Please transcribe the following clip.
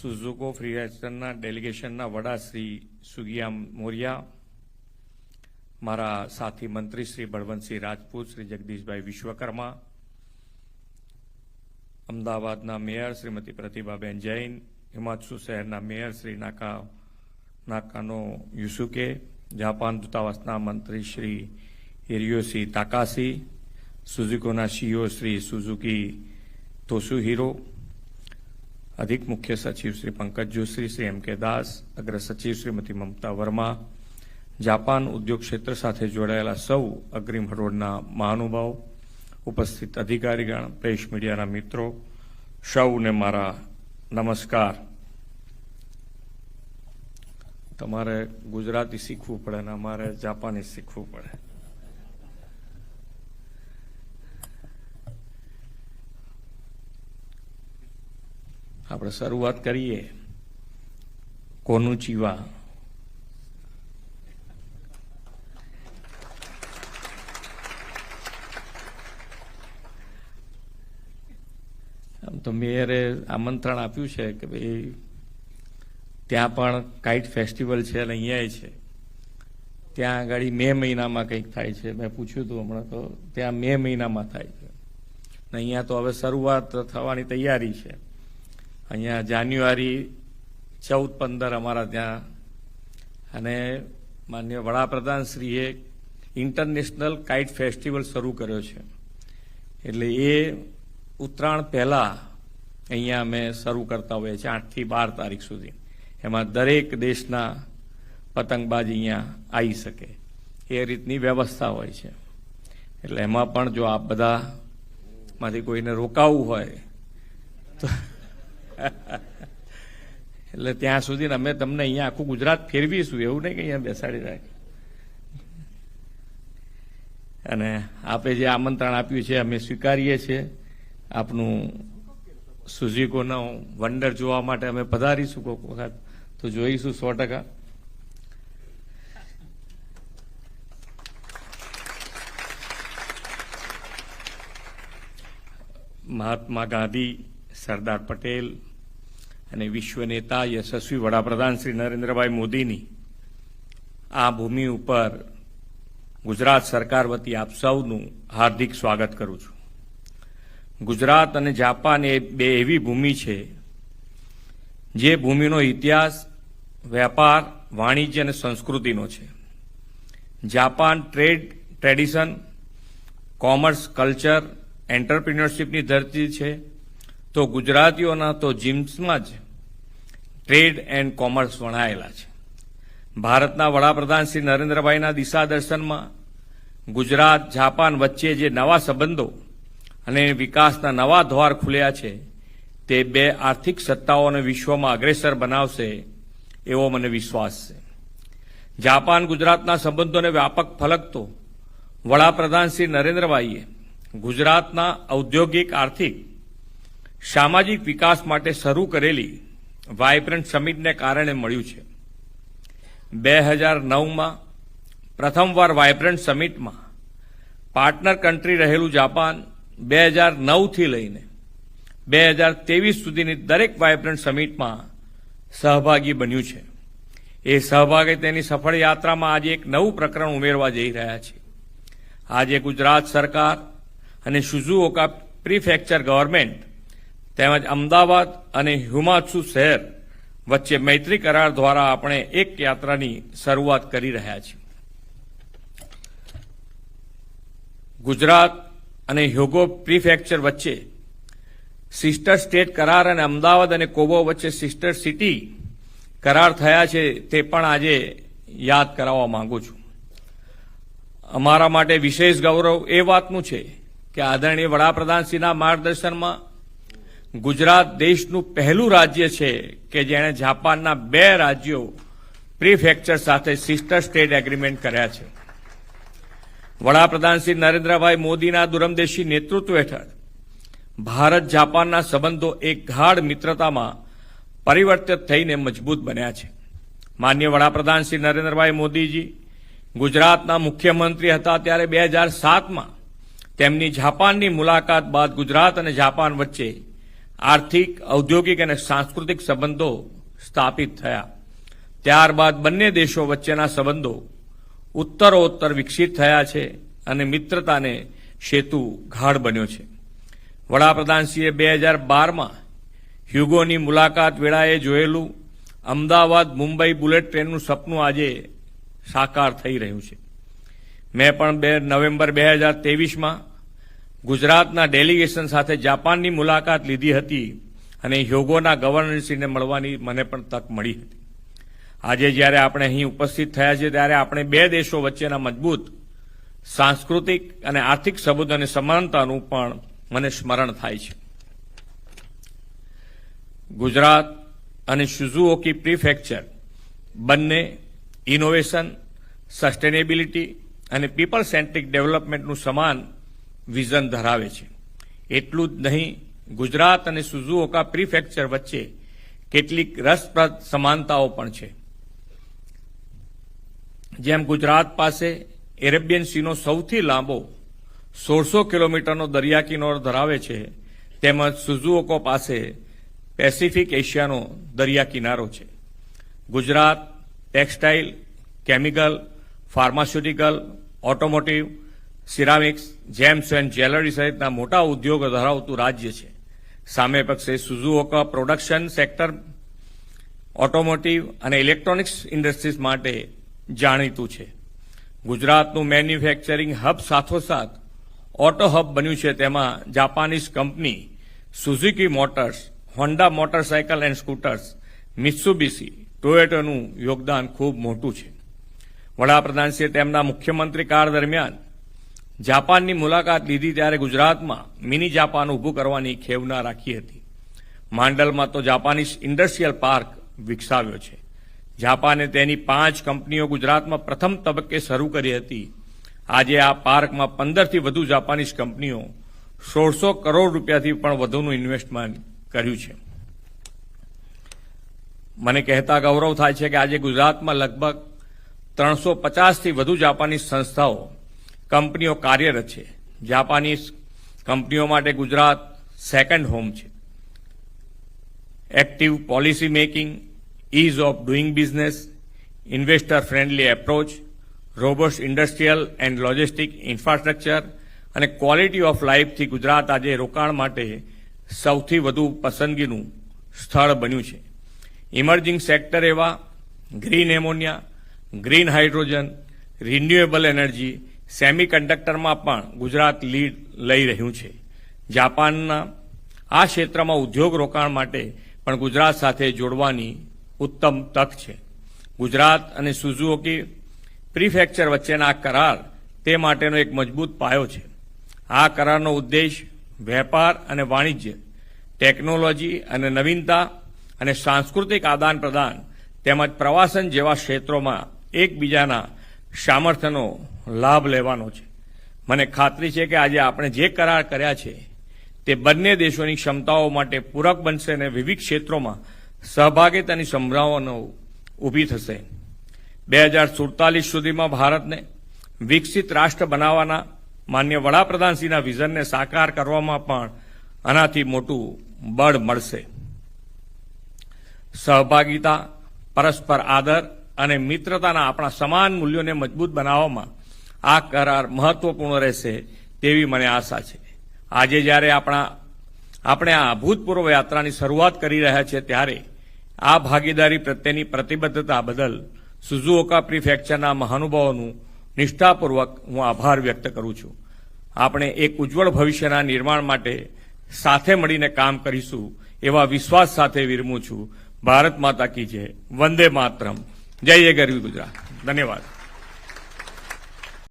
સુઝુકો ફ્રીરાઇઝરના ડેલિગેશનના વડા શ્રી સુગિયામ મોરિયા મારા સાથી મંત્રી શ્રી બળવંતસિંહ રાજપૂત, શ્રી જગદીશભાઈ વિશ્વકર્મા, અમદાવાદના મેયર શ્રીમતી પ્રતિભાબેન જૈન હિમાચુ શહેરના mayor Shri Naka, Nakano Yusuke, Japan દૂતાવાસના મંત્રી શ્રી હિરિયોસી તાકાસી સુઝુકોના સીઓ શ્રી સુઝુકી તોસુહિરો અધિક મુખ્ય સચિવ શ્રી પંકજ જોશી શ્રી એમ કે દાસ અગ્ર સચિવ શ્રીમતી મમતા વર્મા જાપાન ઉદ્યોગ ક્ષેત્ર સાથે જોડાયેલા સૌ અગ્રીમ હરોળના મહાનુભાવ ઉપસ્થિત અધિકારીગણ પ્રેસ મીડિયાના મિત્રો સૌને મારા નમસ્કાર તમારે ગુજરાતી શીખવું પડે ને અમારે જાપાની શીખવું પડે. આપણે શરૂઆત કરીએ. કોનું ચીવા આમ તો મેયરે આમંત્રણ આપ્યું છે કે ભાઈ, ત્યાં પણ કાઇટ ફેસ્ટિવલ છે અને અહીંયા છે. ત્યાં આગળ મે મહિનામાં કંઈક થાય છે. મેં પૂછ્યું હતું હમણાં તો, ત્યાં મે મહિનામાં થાય છે. અહીંયા તો હવે શરૂઆત થવાની તૈયારી છે. અહીંયા જાન્યુઆરી ચૌદ પંદર અમારા ત્યાં. અને માન્ય વડાપ્રધાનશ્રીએ ઇન્ટરનેશનલ કાઇટ ફેસ્ટિવલ શરૂ કર્યો છે. એટલે એ ઉત્તરાયણ પહેલાં અહીંયા અમે શરૂ કરતા હોઈએ છીએ આઠથી બાર તારીખ સુધી. એમાં દરેક દેશના પતંગબાજ અહીંયા આવી શકે. એ રીતની વ્યવસ્થા હોય છે. એટલે એમાં પણ જો આપ બધામાંથી કોઈને રોકાવું હોય તો એટલે ત્યાં સુધી અમે તમને અહીંયા આખું ગુજરાત ફેરવીશું, એવું નહીં કે અહીંયા બેસાડી રાખ અને આપે જે આમંત્રણ આપ્યું છે, અમે સ્વીકારીએ છીએ. આપનું સુઝીકોનો વંડર જોવા માટે અમે પધારીશું કોઈક વખત. તો જોઈશું સો ટકા. મહાત્મા ગાંધી, સરદાર પટેલ અને વિશ્વ નેતા યશસ્વી વડાપ્રધાન શ્રી નરેન્દ્રભાઈ મોદીની આ ભૂમિ ઉપર ગુજરાત સરકાર વતી આપ સૌનું હાર્દિક સ્વાગત કરું છું. ગુજરાત અને જાપાન એ બે એવી ભૂમિ છે જે ભૂમિનો ઇતિહાસ વેપાર વાણિજ્ય અને સંસ્કૃતિનો છે. Japan trade tradition, commerce, culture એન્ટરપ્રિન્યોરશીપની ધરતી છે. તો ગુજરાતીઓના તો જીમ્સમાં જ ટ્રેડ એન્ડ કોમર્સ વણાયેલા છે. ભારતના વડાપ્રધાન શ્રી નરેન્દ્રભાઈના દિશા દર્શનમાં ગુજરાત, જાપાન વચ્ચે જે નવા સંબંધો અને વિકાસના નવા દ્વાર ખુલ્યા છે, તે બે આર્થિક સત્તાઓને વિશ્વમાં અગ્રેસર બનાવશે એવો મને વિશ્વાસ છે. જાપાન, ગુજરાતના સંબંધોને વ્યાપક ફલકતો વડાપ્રધાન શ્રી નરેન્દ્રભાઈએ ગુજરાતના ઔદ્યોગિક આર્થિક સામાજિક વિકાસ માટે શરૂ કરેલી વાયબ્રન્ટ સમિટને કારણે મળ્યું છે. બે હજાર નવમાં પ્રથમવાર વાઇબ્રન્ટ સમિટમાં પાર્ટનર કન્ટ્રી રહેલું જાપાન બે હજાર નવથી લઈને બે હજાર ત્રેવીસ સુધીની દરેક વાઇબ્રન્ટ સમિટમાં સહભાગી બન્યું છે. એ સહભાગીતાની સફળ યાત્રામાં આજે એક નવું પ્રકરણ ઉમેરવા જઈ રહ્યા છે. આજે ગુજરાત સરકાર અને સુઝુઓકા પ્રીફેક્ચર ગવર્મેન્ટ તેમજ અમદાવાદ અને હ્યુમાત્સુ શહેર વચ્ચે મૈત્રી કરાર દ્વારા આપણે એક યાત્રાની શરૂઆત કરી રહ્યા છીએ. ગુજરાત અને હ્યુગો પ્રિફેક્ચર વચ્ચે સિસ્ટર સ્ટેટ કરાર અને અમદાવાદ અને કોબો વચ્ચે સિસ્ટર સિટી કરાર થયા છે તે પણ આજે યાદ કરાવવા માંગુ છું. અમારા માટે વિશેષ ગૌરવ એ વાતનું છે કે આદરણીય વડાપ્રધાનશ્રીના માર્ગદર્શનમાં ગુજરાત દેશનું પહેલું રાજ્ય છે કે જેણે જાપાનના બે રાજ્યો પ્રીફેક્ચર સાથે સિસ્ટર સ્ટેટ એગ્રીમેન્ટ કર્યા છે. વડાપ્રધાન શ્રી નરેન્દ્રભાઈ મોદીના દુરમદેશી નેતૃત્વ હેઠળ ભારત જાપાનના સંબંધો એક ગાઢ મિત્રતામાં પરિવર્તિત થઈને મજબૂત બન્યા છે. માન્ય વડાપ્રધાન શ્રી નરેન્દ્રભાઈ મોદીજી ગુજરાતના મુખ્યમંત્રી હતા ત્યારે બે હજાર સાતમાં તેમની જાપાનની મુલાકાત બાદ ગુજરાત અને જાપાન વચ્ચે આર્થિક, ઔદ્યોગિક અને સાંસ્કૃતિક સંબંધો સ્થાપિત થયા. ત્યારબાદ બંને દેશો વચ્ચેના સંબંધો ઉત્તરોત્તર વિકસિત થયા છે અને મિત્રતાને સેતુ ગાઢ બન્યો છે. વડાપ્રધાનશ્રીએ બે હજાર બારમાં હ્યુગોની મુલાકાત વેળાએ જોયેલું અમદાવાદ મુંબઈ બુલેટ ટ્રેનનું સપનું આજે સાકાર થઈ રહ્યું છે. મેં પણ બે નવેમ્બર બે હજાર તેવીસમાં ગુજરાતના ડેલિગેશન સાથે જાપાનની મુલાકાત લીધી હતી અને હ્યોગોના ગવર્નરશ્રીને મળવાની મને પણ તક મળી હતી. આજે જ્યારે આપણે અહીં ઉપસ્થિત થયા છીએ, ત્યારે આપણે બે દેશો વચ્ચેના મજબૂત, સાંસ્કૃતિક અને આર્થિક સંબંધો અને સમાનતાનું પણ મને સ્મરણ થાય છે. ગુજરાત અને સુઝુઓકી પ્રિફેક્ચર બંને ઇનોવેશન, સસ્ટેનેબિલિટી અને પીપલ સેન્ટ્રિક ડેવલપમેન્ટનું સમાન વિઝન ધરાવે છે. એટલું જ નહીં, ગુજરાત અને સુઝુઓકા પ્રીફેક્ચર વચ્ચે કેટલીક રસપ્રદ સમાનતાઓ પણ છે. જેમ ગુજરાત પાસે એરેબિયન સીનો સૌથી લાંબો સોળસો કિલોમીટરનો દરિયા કિનારો ધરાવે છે, તેમજ સુઝુઓકો પાસે પેસિફિક એશિયાનો દરિયા કિનારો છે. Gujarat textile, chemical, pharmaceutical, automotive ceramics, gems and jewellery સહિતના મોટા ઉદ્યોગો ધરાવતું રાજ્ય છે. સામે પક્ષે સુઝુઓકા પ્રોડક્શન સેક્ટર, ઓટોમોટિવ અને ઇલેક્ટ્રોનિક્સ ઇન્ડસ્ટ્રીઝ માટે જાણીતું છે. ગુજરાતનું મેન્યુફેક્ચરિંગ હબ સાથોસાથ ઓટો હબ બન્યું છે તેમાં Japanese company Suzuki Motors, Honda motorcycle and scooters Mitsubishi ટોયેટોનું યોગદાન ખૂબ મોટું છે. વડાપ્રધાનશ્રીએ તેમના મુખ્યમંત્રી કાળ દરમિયાન જાપાનની મુલાકાત લીધી ત્યારે ગુજરાતમાં મિની જાપાન ઊભું કરવાની ખેવના રાખી હતી. માંડલમાં તો જાપાનીઝ ઇન્ડસ્ટ્રીયલ પાર્ક વિકસાવ્યો છે. જાપાને તેની પાંચ કંપનીઓ ગુજરાતમાં પ્રથમ તબક્કે શરૂ કરી હતી. આજે આ પાર્કમાં પંદરથી વધુ જાપાનીઝ કંપનીઓ સોળસો કરોડ રૂપિયાથી પણ વધુનું ઇન્વેસ્ટમેન્ટ કર્યું છે. મને કહેતા ગૌરવ થાય છે કે આજે ગુજરાતમાં લગભગ ત્રણસો પચાસથી વધુ જાપાનીઝ સંસ્થાઓ કંપનીઓ કાર્યરત છે. જાપાનીઝ કંપનીઓ માટે ગુજરાત સેકન્ડ હોમ છે. Active policy making ease of doing business investor friendly approach robust industrial and logistic infrastructure અને ક્વોલિટી ઓફ લાઈફથી ગુજરાત આજે રોકાણ માટે સૌથી વધુ પસંદગીનું સ્થળ બન્યું છે. ઇમર્જિંગ સેક્ટર એવા green ammonia green hydrogen renewable energy સેમિકન્ડક્ટરમાં પણ ગુજરાત લીડ લઈ રહ્યું છે. જાપાનના આ ક્ષેત્રમાં ઉદ્યોગ રોકાણ માટે પણ ગુજરાત સાથે જોડવાની ઉત્તમ તક છે. ગુજરાત અને સુઝુઓકી પ્રીફેક્ચર વચ્ચેના આ કરાર તે માટેનો એક મજબૂત પાયો છે. આ કરારનો ઉદ્દેશ વેપાર અને વાણિજ્ય, ટેકનોલોજી અને નવીનતા અને સાંસ્કૃતિક આદાન પ્રદાન તેમજ પ્રવાસન જેવા ક્ષેત્રોમાં એકબીજાના સામર્થ્યનો લાભ લેવાનો છે. મને ખાતરી છે કે આજે આપણે જે કરાર કર્યા છે, તે બંને દેશોની ક્ષમતાઓ માટે પૂરક બનશે અને વિવિધ ક્ષેત્રોમાં સહભાગિતાની સંભાવનાઓ ઊભી થશે. બે હજાર સુડતાલીસ સુધીમાં ભારતને વિકસિત રાષ્ટ્ર બનાવવાના માન્ય વડાપ્રધાનશ્રીના વિઝનને સાકાર કરવામાં પણ આનાથી મોટું બળ મળશે. સહભાગિતા, પરસ્પર આદર અને મિત્રતાના આપણા સમાન મૂલ્યોને મજબૂત બનાવવામાં આ કરાર મહત્વપૂર્ણ રહેશે તેવી મને આશા છે. આજે જ્યારે આપણા, આપણે આ અભૂતપૂર્વ યાત્રાની શરૂઆત કરી રહ્યા છીએ ત્યારે આ ભાગીદારી પ્રત્યેની પ્રતિબદ્ધતા બદલ સુઝુઓકા પ્રિફેક્ચરના મહાનુભાવોનું નિષ્ઠાપૂર્વક હું આભાર વ્યક્ત કરું છું. આપણે એક ઉજ્જવળ ભવિષ્યના નિર્માણ માટે સાથે મળીને કામ કરીશું એવા વિશ્વાસ સાથે વિરમું છું. ભારત માતા કી જય. વંદે માતરમ. જય જય ગરવી ગુજરાત. ધન્યવાદ.